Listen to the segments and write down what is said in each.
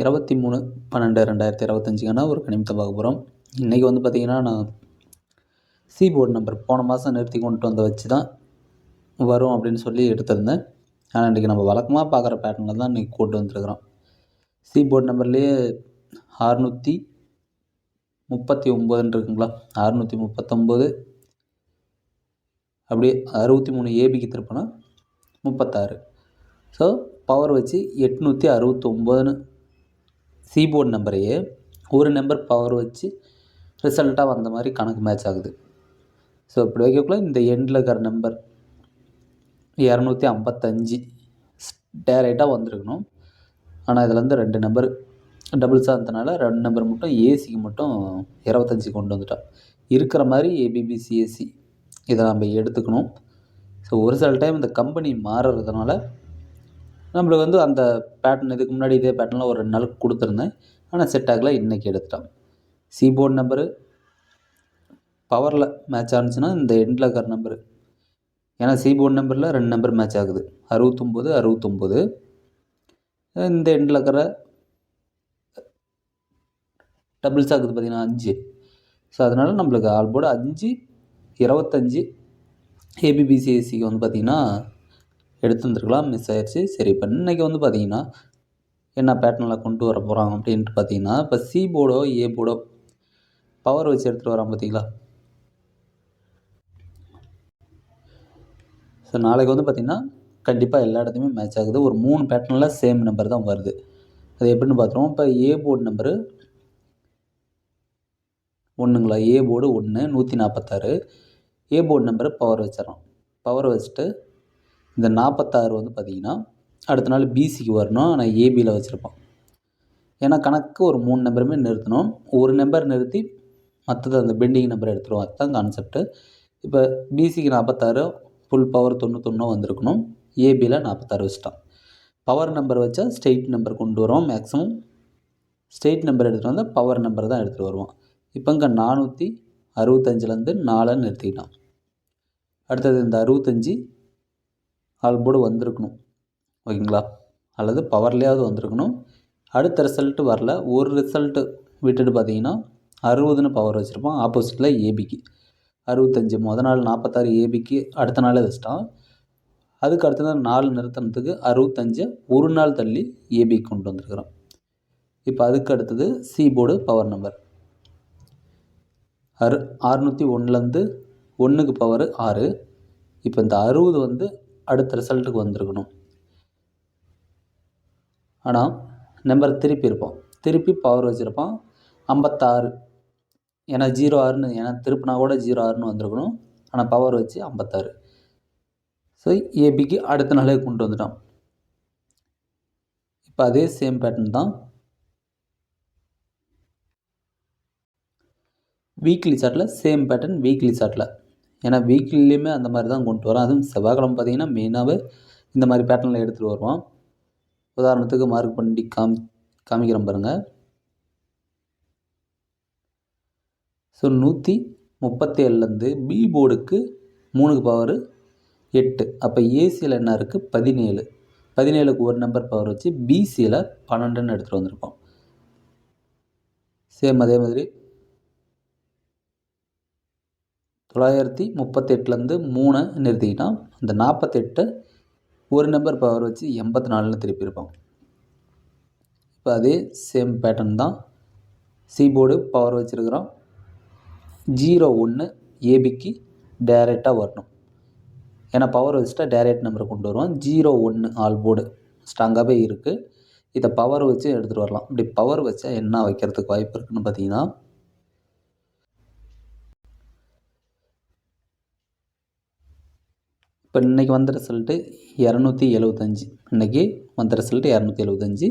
இருபத்தி மூணு பன்னெண்டு ரெண்டாயிரத்தி இருபத்தஞ்சிக்கான ஒரு கணிமத்தை பார்க்க போகிறோம் இன்றைக்கி வந்து பார்த்திங்கன்னா நான் சி போர்டு நம்பர் போன மாதம் நிறுத்தி கொண்டு வந்து வச்சு தான் வரும் அப்படின்னு சொல்லி எடுத்திருந்தேன். ஆனால் இன்றைக்கி நம்ம வழக்கமாக பார்க்குற பேட்டர்னில் தான் இன்றைக்கி கொண்டு வந்துருக்குறோம். சி போர்டு நம்பர்லேயே அறுநூற்றி முப்பத்தி ஒம்போதுன்னு இருக்குங்களா? அறுநூற்றி முப்பத்தொம்போது அப்படியே அறுபத்தி மூணு ஏபிக்கு திருப்பினா முப்பத்தாறு. ஸோ பவர் வச்சு எட்நூற்றி அறுபத்தொம்போதுன்னு சீபோர்டு நம்பரையே ஒரு நம்பர் பவர் வச்சு ரிசல்ட்டாக வந்த மாதிரி கணக்கு மேட்ச் ஆகுது. ஸோ இப்படி வைக்கக்குள்ள இந்த எண்டில் இருக்கிற நம்பர் இரநூத்தி ஐம்பத்தஞ்சு டேரெக்டாக வந்திருக்கணும். ஆனால் இதில் வந்து ரெண்டு நம்பர் டபுள்ஸாக இருந்தனால ரெண்டு நம்பர் மட்டும் ஏசிக்கு மட்டும் இருபத்தஞ்சி கொண்டு வந்துட்டோம் இருக்கிற மாதிரி ஏபிபிசிஎஸ்சி இதை நம்ம எடுத்துக்கணும். ஸோ ஒரு சில டைம் இந்த கம்பெனி மாறுறதுனால நம்மளுக்கு வந்து அந்த பேட்டர்ன் இதுக்கு முன்னாடி இதே பேட்டர்னில் ஒரு ரெண்டு நாளுக்கு கொடுத்துருந்தேன். ஆனால் செட் ஆகலை இன்றைக்கி எடுத்துட்டோம். சி போர்டு நம்பரு பவரில் மேட்ச் ஆனிச்சுன்னா இந்த எண்டில் இருக்கிற நம்பரு ஏன்னா சி போர்டு நம்பரில் ரெண்டு நம்பர் மேட்ச் ஆகுது. அறுபத்தொம்போது அறுபத்தொம்போது. இந்த எண்டில் இருக்கிற டபுள்ஸ் ஆகுது பார்த்திங்கன்னா அஞ்சு. ஸோ அதனால் நம்மளுக்கு ஆல் போர்டு அஞ்சு இருபத்தஞ்சி ஏபிபிசிஎஸ்சிக்கு வந்து பார்த்திங்கன்னா எடுத்து வந்திருக்கலாம் மிஸ் ஆயிடுச்சு சரி இப்போ இன்றைக்கி வந்து பார்த்திங்கன்னா என்ன பேட்டர்னில் கொண்டு வர போகிறாங்க அப்படின்ட்டு பார்த்தீங்கன்னா இப்போ சி போர்டோ ஏ போர்டோ பவர் வச்சு எடுத்துகிட்டு வரான் பார்த்தீங்களா ஸோ நாளைக்கு வந்து பார்த்திங்கன்னா கண்டிப்பாக எல்லா இடத்துலையுமே மேட்ச் ஆகுது. ஒரு மூணு பேட்டர்னில் சேம் நம்பர் தான் வருது. அது எப்படின்னு பார்த்துருவோம் இப்போ ஏ போர்டு நம்பரு ஒன்றுங்களா ஏ போர்டு ஒன்று நூற்றி நாற்பத்தாறு ஏ போர்டு நம்பரு பவர் வச்சிடறோம். பவர் வச்சுட்டு இந்த நாற்பத்தாறு வந்து பார்த்திங்கன்னா அடுத்த நாள் பிசிக்கு வரணும். ஆனால் ஏபியில் வச்சுருப்பான் ஏன்னா கணக்கு ஒரு மூணு நம்பருமே நிறுத்தணும். ஒரு நம்பர் நிறுத்தி மற்றது அந்த பெண்டிங் நம்பர் எடுத்துருவோம். அதுதான் கான்செப்ட்டு இப்போ பிசிக்கு நாற்பத்தாறு ஃபுல் பவர் தொண்ணூத்தொன்னோ வந்திருக்கணும். ஏபியில் நாற்பத்தாறு வச்சுட்டான் பவர் நம்பர் வச்சா ஸ்டேட் நம்பர் கொண்டு வருவோம் மேக்ஸிமம் ஸ்டேட் நம்பர் எடுத்துகிட்டு வந்தால் பவர் நம்பர் தான் எடுத்துகிட்டு வருவோம். இப்போ இங்கே நானூற்றி அறுபத்தஞ்சிலேருந்து நாலை நிறுத்திக்கிட்டான் அடுத்தது இந்த அறுபத்தஞ்சி ஆல் போர்டு வந்திருக்கணும். ஓகேங்களா? அல்லது பவர்லேயாவது வந்திருக்கணும். அடுத்த ரிசல்ட்டு வரல. ஒரு ரிசல்ட்டு விட்டுட்டு பார்த்தீங்கன்னா அறுபதுன்னு பவர் வச்சுருப்பான். ஆப்போசிட்டில் ஏபிக்கு அறுபத்தஞ்சு முத நாள் நாற்பத்தாறு ஏபிக்கு அடுத்த நாளே வச்சிட்டான். அதுக்கு அடுத்த நாள் நாலு நிறுத்தினத்துக்கு அறுபத்தஞ்சு ஒரு நாள் தள்ளி ஏபிக்கு கொண்டு வந்திருக்கிறோம் இப்போ அதுக்கு அடுத்தது சி போர்டு பவர் நம்பர் அறு அறுநூற்றி ஒன்றுலேருந்து ஒன்றுக்கு பவர் ஆறு. இப்போ இந்த அறுபது வந்து அடுத்த ரிசல்ட்டுக்கு வந்திருக்கணும். ஆனால் நம்பர் திருப்பி இருப்போம். திருப்பி பவர் வச்சுருப்பான் ஐம்பத்தாறு. ஏன்னா ஜீரோ ஆறுன்னு ஏன்னா திருப்பினா கூட ஜீரோ ஆறுன்னு வந்திருக்கணும். ஆனால் பவர் வச்சு ஐம்பத்தாறு. ஸோ ஏபிக்கு அடுத்த நாளே கொண்டு வந்துட்டான் இப்போ அதே சேம் பேட்டர்ன் தான். வீக்லி சார்ட்டில் சேம் பேட்டர்ன் வீக்லி சார்ட்டில் ஏன்னா வீக்லியுமே அந்த மாதிரி தான் கொண்டு வரோம் அதுவும் செவ்வாய்க்கிழமை பார்த்தீங்கன்னா மெயினாகவே இந்த மாதிரி பேட்டர்னில் எடுத்துகிட்டு வருவோம் உதாரணத்துக்கு மார்க் பண்ணி காமி காமிக்கிறோம் பாருங்கள் ஸோ நூற்றி முப்பத்தி ஏழுலேருந்து பி போர்டுக்கு மூணுக்கு பவர் எட்டு. அப்போ ஏசியில் என்ன இருக்குது பதினேழு. பதினேழுக்கு ஒரு நம்பர் பவர் வச்சு பிசியில் பன்னெண்டுன்னு எடுத்துகிட்டு வந்திருப்போம் சேம் அதே மாதிரி தொள்ளாயிரத்தி முப்பத்தெட்டுலேருந்து மூணை நிறுத்திக்கிட்டான். இந்த நாற்பத்தெட்டு ஒரு நம்பர் பவர் வச்சு எண்பத்தி நாலுன்னு திருப்பியிருப்பான். இப்போ அதே சேம் பேட்டர்ன் தான் சீபோர்டு பவர் வச்சுருக்குறோம் ஜீரோ ஒன்று ஏபிக்கு டேரெக்டாக வரணும். ஏன்னா பவர் வச்சுட்டா டேரெக்ட் நம்பரை கொண்டு வருவோம் ஜீரோ ஒன்று ஆல் போர்டு ஸ்ட்ராங்காகவே இருக்குது இதை பவர் வச்சு எடுத்துகிட்டு வரலாம். இப்படி பவர் வச்சா என்ன வைக்கிறதுக்கு வாய்ப்பு இருக்குதுன்னு பார்த்தீங்கன்னா இப்போ இன்றைக்கி வந்த ரிசல்ட்டு இரநூத்தி எழுபத்தஞ்சி இன்றைக்கி வந்த ரிசல்ட்டு இரநூத்தி எழுபத்தஞ்சி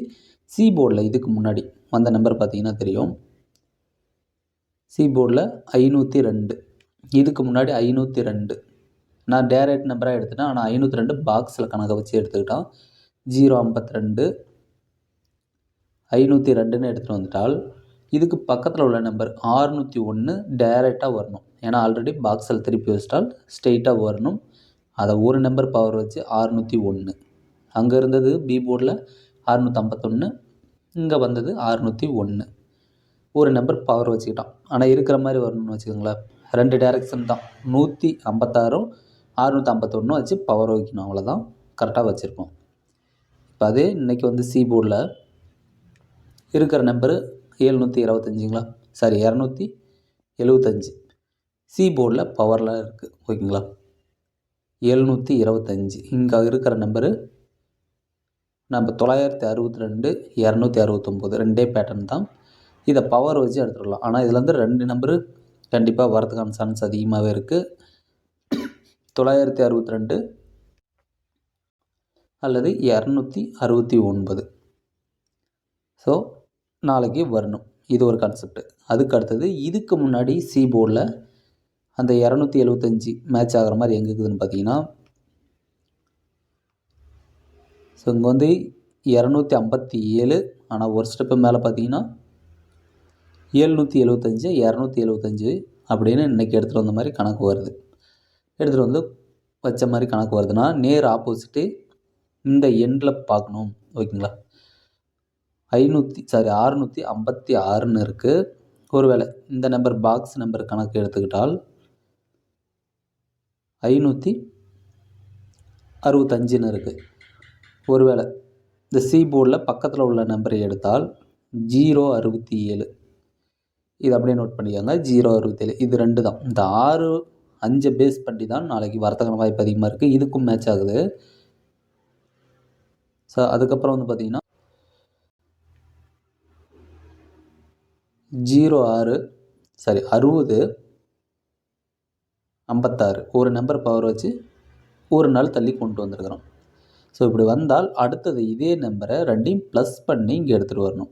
சி போர்டில் இதுக்கு முன்னாடி வந்த நம்பர் பார்த்தீங்கன்னா தெரியும். சி போர்டில் ஐநூற்றி ரெண்டு. இதுக்கு முன்னாடி ஐநூற்றி ரெண்டு. நான் டேரக்ட் நம்பராக எடுத்துட்டேன். ஆனால் ஐநூற்றி ரெண்டு பாக்ஸில் கணக்கை வச்சு எடுத்துக்கிட்டான். ஜீரோ ஐம்பத்தி ரெண்டு. ஐநூற்றி ரெண்டுன்னு எடுத்துகிட்டு வந்துட்டால் இதுக்கு பக்கத்தில் உள்ள நம்பர் ஆறுநூற்றி ஒன்று டேரெக்டாக வரணும். ஏன்னா ஆல்ரெடி பாக்ஸில் திருப்பி வச்சிட்டால் ஸ்ட்ரெயிட்டாக வரணும். அதை ஒரு நம்பர் பவர் வச்சு ஆறுநூற்றி ஒன்று அங்கே இருந்தது பி போர்டில் அறுநூற்றம்பத்தொன்று இங்கே வந்தது அறுநூற்றி ஒன்று ஒரு நம்பர் பவர் வச்சுக்கிட்டோம் ஆனால் இருக்கிற மாதிரி வரணும்னு வச்சுக்கோங்களேன். ரெண்டு டேரெக்ஷன் தான். நூற்றி ஐம்பத்தாறும் அறுநூற்றி ஐம்பத்தொன்றும் வச்சு பவர் வைக்கணும். அவ்வளோதான் கரெக்டாக வச்சுருப்போம் இப்போ அதே இன்றைக்கி வந்து சி போர்டில் இருக்கிற நம்பரு ஏழ்நூற்றி இருபத்தஞ்சிங்களா? சாரி இரநூத்தி எழுபத்தஞ்சி. சி போர்டில் பவரில் இருக்குது ஓகேங்களா? எழுநூற்றி இருபத்தஞ்சி. இங்கே இருக்கிற நம்பரு நம்ம தொள்ளாயிரத்தி அறுபத்தி ரெண்டு இரநூத்தி அறுபத்தொம்போது ரெண்டே பேட்டர்ன் தான். இதை பவர் வச்சு எடுத்துடலாம். ஆனால் இதில் வந்து ரெண்டு நம்பரு கண்டிப்பாக வரதுக்கான சான்ஸ் அதிகமாகவே இருக்குது தொள்ளாயிரத்தி அறுபத்தி ரெண்டு அல்லது இரநூத்தி அறுபத்தி ஒன்பது. ஸோ நாளைக்கு வரணும். இது ஒரு கான்செப்ட் அதுக்கு அடுத்தது இதுக்கு முன்னாடி சி போர்டில் அந்த இரநூத்தி எழுபத்தஞ்சி மேட்ச் ஆகிற மாதிரி எங்கே இருக்குதுன்னு பார்த்தீங்கன்னா ஸோ இங்கே வந்து இரநூத்தி ஐம்பத்தி ஏழு ஆனால் ஒரு ஸ்டெப்பு மேலே பார்த்தீங்கன்னா ஏழ்நூற்றி எழுபத்தஞ்சி இரநூத்தி எழுபத்தஞ்சி அப்படின்னு இன்றைக்கி எடுத்துகிட்டு வந்த மாதிரி கணக்கு வருது. எடுத்துகிட்டு வந்து வச்ச மாதிரி கணக்கு வருதுன்னா நேர் ஆப்போசிட்டு இந்த எண்டில் பார்க்கணும். ஓகேங்களா? ஐநூற்றி சாரி அறுநூற்றி ஐம்பத்தி ஆறுன்னு இருக்குது ஒருவேளை இந்த நம்பர் பாக்ஸ் நம்பர் கணக்கு எடுத்துக்கிட்டால் ஐநூற்றி அறுபத்தஞ்சுன்னு இருக்குது ஒருவேளை இந்த சி போர்டில் பக்கத்தில் உள்ள நம்பரை எடுத்தால் ஜீரோ அறுபத்தி ஏழு இது அப்படியே நோட் பண்ணிக்கோங்க. ஜீரோ அறுபத்தேழு. இது ரெண்டு தான். இந்த ஆறு அஞ்சை பேஸ் பண்ணி தான் நாளைக்கு வர்த்தக வாய்ப்பு அதிகமாக இருக்குது இதுக்கும் மேட்ச் ஆகுது. ஸோ அதுக்கப்புறம் வந்து பார்த்திங்கன்னா ஜீரோ ஆறு சாரி அறுபது ஐம்பத்தாறு. ஒரு நம்பர் பவர் வச்சு ஒரு நாள் தள்ளி கொண்டு வந்திருக்கிறோம். ஸோ இப்படி வந்தால் அடுத்தது இதே நம்பரை ரெண்டையும் ப்ளஸ் பண்ணி இங்கே எடுத்துகிட்டு வரணும்.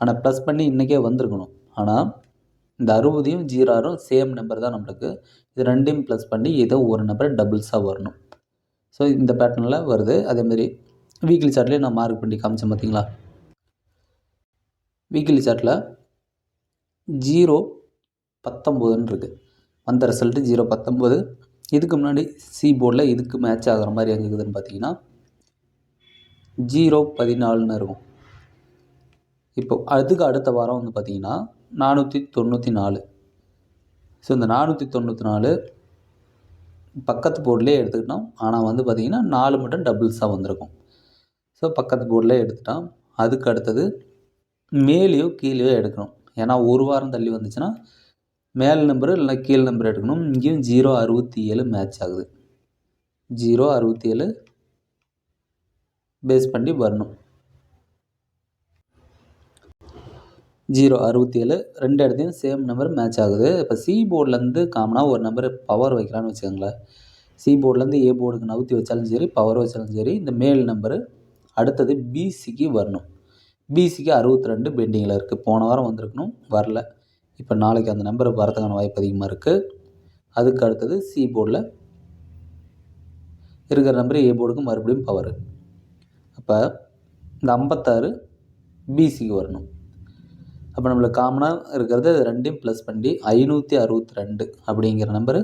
ஆனால் ப்ளஸ் பண்ணி இன்றைக்கே வந்திருக்கணும். ஆனால் இந்த அறுபதையும் ஜீராரும் சேம் நம்பர் தான் நம்மளுக்கு. இது ரெண்டையும் ப்ளஸ் பண்ணி ஏதோ ஒரு நம்பர் டபுள்ஸாக வரணும். ஸோ இந்த பேட்டர்னில் வருது. அதேமாரி வீக்லி சார்ட்லேயே நான் மார்க் பண்ணி காமிச்சேன் பார்த்தீங்களா வீக்லி சார்ட்டில் ஜீரோ பத்தொம்போதுன்னு இருக்குது வந்த ரிசல்ட்டு ஜீரோ பத்தொம்போது இதுக்கு முன்னாடி சி போர்டில் இதுக்கு மேட்ச் ஆகிற மாதிரி எங்கே இருக்குதுன்னு பார்த்தீங்கன்னா ஜீரோ பதினாலுன்னு இருக்கும். இப்போ அதுக்கு அடுத்த வாரம் வந்து பார்த்திங்கன்னா நானூற்றி தொண்ணூற்றி நாலு. ஸோ இந்த நானூற்றி தொண்ணூற்றி நாலு பக்கத்து போர்ட்லேயே எடுத்துக்கிட்டோம். ஆனால் வந்து பார்த்திங்கன்னா நாலு மட்டும் டபுள்ஸாக வந்திருக்கும். ஸோ பக்கத்து போர்டில் எடுத்துட்டோம். அதுக்கு அடுத்தது மேலேயோ கீழேயோ எடுக்கணும். ஏன்னா ஒரு வாரம் தள்ளி வந்துச்சுன்னா மேல் நம்பரு இல்லைனா கீழ் நம்பர் எடுக்கணும். இங்கேயும் ஜீரோ அறுபத்தி ஏழு மேட்ச் ஆகுது. ஜீரோ அறுபத்தி ஏழு பேஸ் பண்ணி வரணும். ஜீரோ அறுபத்தி ஏழு ரெண்டு இடத்தையும் சேம் நம்பர் மேட்ச் ஆகுது. இப்போ சி போர்ட்லேருந்து காமனாக ஒரு நம்பர் பவர் வைக்கலான்னு வச்சுக்கோங்களேன். சி போர்ட்லேருந்து ஏ போர்டுக்கு நவுத்தி வச்சாலும் சரி பவர் வச்சாலும் சரி இந்த மேல் நம்பரு அடுத்தது பிசிக்கு வரணும். பிசிக்கு அறுபத்தி ரெண்டு பெண்டிங்கில் இருக்குது போன வாரம் வந்திருக்கணும். வரல. இப்போ நாளைக்கு அந்த நம்பர் வரதுக்கான வாய்ப்பு அதிகமாக இருக்குது அதுக்கு அடுத்தது சி போர்டில் இருக்கிற நம்பர் ஏ போர்டுக்கு மறுபடியும் பவர் அப்போ இந்த ஐம்பத்தாறு பிசிக்கு வரணும். அப்போ நம்மளுக்கு காமனாக இருக்கிறது ரெண்டையும் ப்ளஸ் பண்ணி ஐநூற்றி அறுபத்தி ரெண்டு அப்படிங்கிற நம்பரு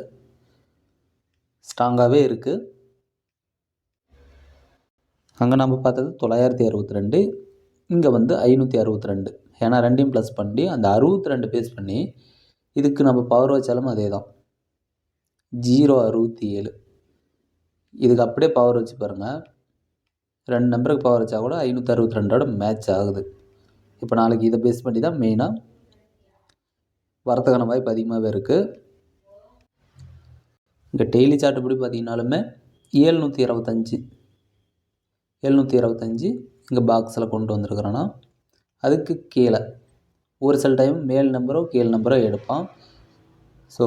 ஸ்ட்ராங்காகவே இருக்குது அங்கே நம்ம பார்த்தது தொள்ளாயிரத்தி அறுபத்தி ரெண்டு இங்கே வந்து ஐநூற்றி அறுபத்தி ரெண்டு ஏன்னா ரெண்டையும் ப்ளஸ் பண்ணி அந்த அறுபத்தி ரெண்டு பேஸ் பண்ணி இதுக்கு நம்ம பவர் வச்சாலும் அதே தான் ஜீரோ அறுபத்தி ஏழு இதுக்கு அப்படியே பவர் வச்சு பாருங்கள் ரெண்டு நம்பருக்கு பவர் வச்சா கூட ஐநூற்றி அறுபத்தி ரெண்டோட மேட்ச் ஆகுது. இப்போ நாளைக்கு இதை பேஸ் பண்ணி தான் மெயினாக வரத்துக்கான வாய்ப்பு அதிகமாகவே இருக்குது இங்கே டெய்லி சார்ட் எப்படி பார்த்தீங்கனாலுமே ஏழ்நூற்றி இருபத்தஞ்சி எழுநூற்றி இருபத்தஞ்சி இங்கே பாக்ஸில் கொண்டு வந்திருக்கிறேன்னா அதுக்கு கீழே. ஒரு சில டைம் மேல் நம்பரோ கீழ் நம்பரோ எடுப்பான். ஸோ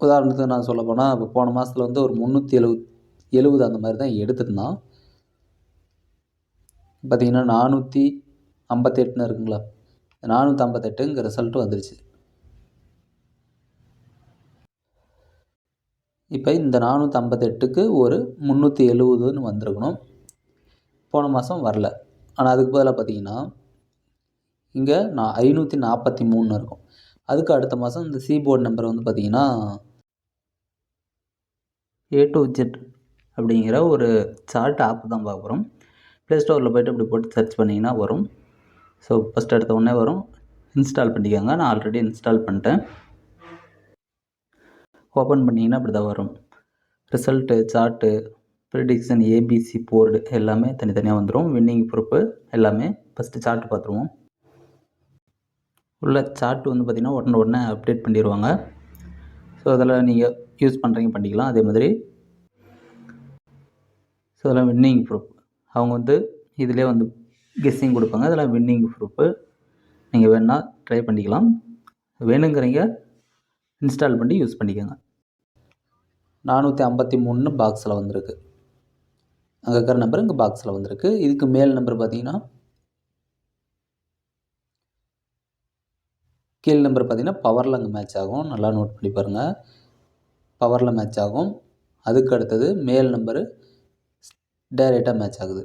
உதாரணத்துக்கு நான் சொல்ல போனால் இப்போ போன மாதத்தில் வந்து ஒரு முந்நூற்றி எழுவத் எழுபது அந்த மாதிரி தான் எடுத்திருந்தான். பார்த்திங்கன்னா நானூற்றி ஐம்பத்தெட்டுன்னு இருக்குங்களா? நானூற்றி ஐம்பத்தெட்டுங்க ரிசல்ட்டு வந்துருச்சு. இப்போ இந்த நானூற்றி ஐம்பத்தெட்டுக்கு ஒரு முந்நூற்றி எழுபதுன்னு வந்திருக்கணும். போன மாதம் வரல. ஆனால் அதுக்கு பதிலாக பார்த்தீங்கன்னா இங்கே நான் ஐநூற்றி நாற்பத்தி மூணு இருக்கும். அதுக்கு அடுத்த மாதம் இந்த சி போர்டு நம்பர் வந்து பார்த்திங்கன்னா ஏ டு ஜெட் அப்படிங்கிற ஒரு சார்ட் ஆப் தான் பார்க்குறோம் ப்ளே ஸ்டோரில் போய்ட்டு இப்படி போட்டு சர்ச் பண்ணிங்கன்னா வரும். ஸோ ஃபஸ்ட் எடுத்த உடனே வரும். இன்ஸ்டால் பண்ணிக்கோங்க. நான் ஆல்ரெடி இன்ஸ்டால் பண்ணிட்டேன். ஓப்பன் பண்ணிங்கன்னா இப்படி தான் வரும். Result chart prediction ABC board எல்லாமே தனித்தனியாக வந்துடும் வின்னிங் ப்ரூப்பு எல்லாமே ஃபஸ்ட்டு சார்ட் பார்த்துருவோம். உள்ள சார்ட் வந்து பார்த்திங்கன்னா உடனே உடனே அப்டேட் பண்ணிடுவாங்க ஸோ அதில் நீங்கள் யூஸ் பண்ணுறீங்க பண்ணிக்கலாம். அதே மாதிரி. ஸோ அதெல்லாம் வின்னிங் ப்ரூஃப் அவங்க வந்து இதிலே வந்து கெஸ்ஸிங் கொடுப்பாங்க. அதெல்லாம் வின்னிங் ப்ரூஃபு நீங்கள் வேணால் ட்ரை பண்ணிக்கலாம். வேணுங்கிறீங்க இன்ஸ்டால் பண்ணி யூஸ் பண்ணிக்கோங்க. நானூற்றி ஐம்பத்தி மூணு பாக்ஸில் வந்திருக்கு. அங்கே இருக்கிற நம்பர் இங்கே பாக்ஸில் வந்திருக்கு. இதுக்கு மேல் நம்பர் பார்த்தீங்கன்னா கீழ் நம்பர் பார்த்தீங்கன்னா பவரில் அங்கே மேட்ச் ஆகும். நல்லா நோட் பண்ணி பாருங்கள் பவரில் மேட்ச் ஆகும். அதுக்கு அடுத்தது மேல் நம்பரு டைரெக்டாக மேட்ச் ஆகுது.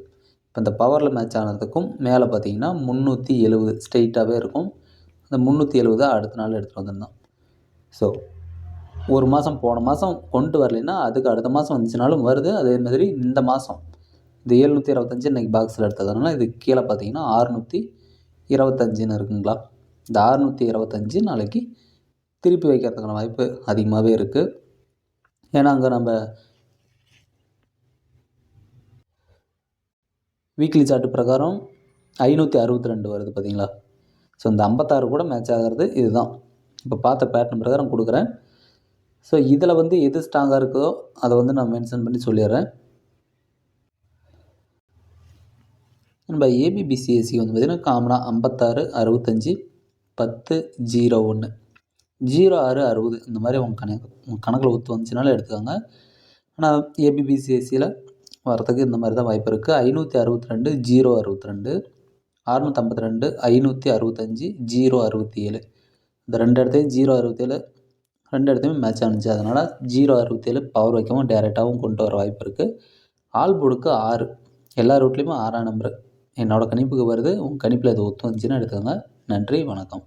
இப்போ இந்த பவரில் மேட்ச் ஆனதுக்கும் மேலே பார்த்தீங்கன்னா முந்நூற்றி எழுபது ஸ்ட்ரெயிட்டாகவே இருக்கும். அந்த முந்நூற்றி எழுபதை அடுத்த நாள் எடுத்துகிட்டு வந்திருந்தோம் ஸோ ஒரு மாதம் போன மாதம் கொண்டு வரலைன்னா அதுக்கு அடுத்த மாதம் வந்துச்சுனாலும் வருது. அதே மாதிரி இந்த மாதம் இந்த ஏழ்நூற்றி இருபத்தஞ்சி இன்றைக்கி பாக்ஸில் எடுத்ததுனால இது கீழே பார்த்தீங்கன்னா ஆறுநூற்றி இருபத்தஞ்சின்னு இருக்குங்களா? இந்த ஆறுநூற்றி இருபத்தஞ்சி நாளைக்கு திருப்பி வைக்கிறதுக்கான வாய்ப்பு அதிகமாகவே இருக்குது ஏன்னா அங்கே நம்ம வீக்லி சார்ட்டு பிரகாரம் ஐநூற்றி அறுபத்தி ரெண்டு வருது பார்த்தீங்களா? ஸோ இந்த ஐம்பத்தாறு கூட மேட்ச் ஆகிறது இதுதான். இப்போ பார்த்த பேட்டர்ன் பிரகாரம் கொடுக்குறேன். ஸோ இதில் வந்து எது ஸ்ட்ராங்காக இருக்குதோ அதை வந்து நான் மென்ஷன் பண்ணி சொல்லிடுறேன். நம்ம ஏபிபிசிஎஸ்சி வந்து பார்த்திங்கன்னா காமனாக ஐம்பத்தாறு அறுபத்தஞ்சி பத்து ஜீரோ ஒன்று ஜீரோ ஆறு அறுபது இந்த மாதிரி உங்கள் கணக்கு உங்கள் கணக்கில் ஒத்து வந்துச்சுனாலும் எடுத்துக்கோங்க. ஆனால் ஏபிபிசிஎஸ்சியில் வரத்துக்கு இந்த மாதிரி தான் வாய்ப்பு இருக்குது ஐநூற்றி அறுபத்தி ரெண்டு ஜீரோ அறுபத்தி ரெண்டு அறுநூற்றம்பத்தி ரெண்டு ஐநூற்றி அறுபத்தஞ்சி ஜீரோ அறுபத்தி ஏழு. இந்த ரெண்டு இடத்தையும் ஜீரோ அறுபத்தேழு ரெண்டு இடத்தையுமே மேட்ச் ஆனிச்சு. அதனால் ஜீரோ அறுபத்தேழு பவர் வைக்கவும் டேரெக்டாகவும் கொண்டு வர வாய்ப்பு இருக்குது ஆல் போர்டுக்கு ஆறு. எல்லா ரூட்லேயுமே ஆறாம் நம்பர் என்னோடய கணிப்புக்கு வருது. உங்கள் கணிப்பில் இது ஒத்து வந்துச்சுன்னா எடுத்துக்கோங்க. நன்றி வணக்கம்.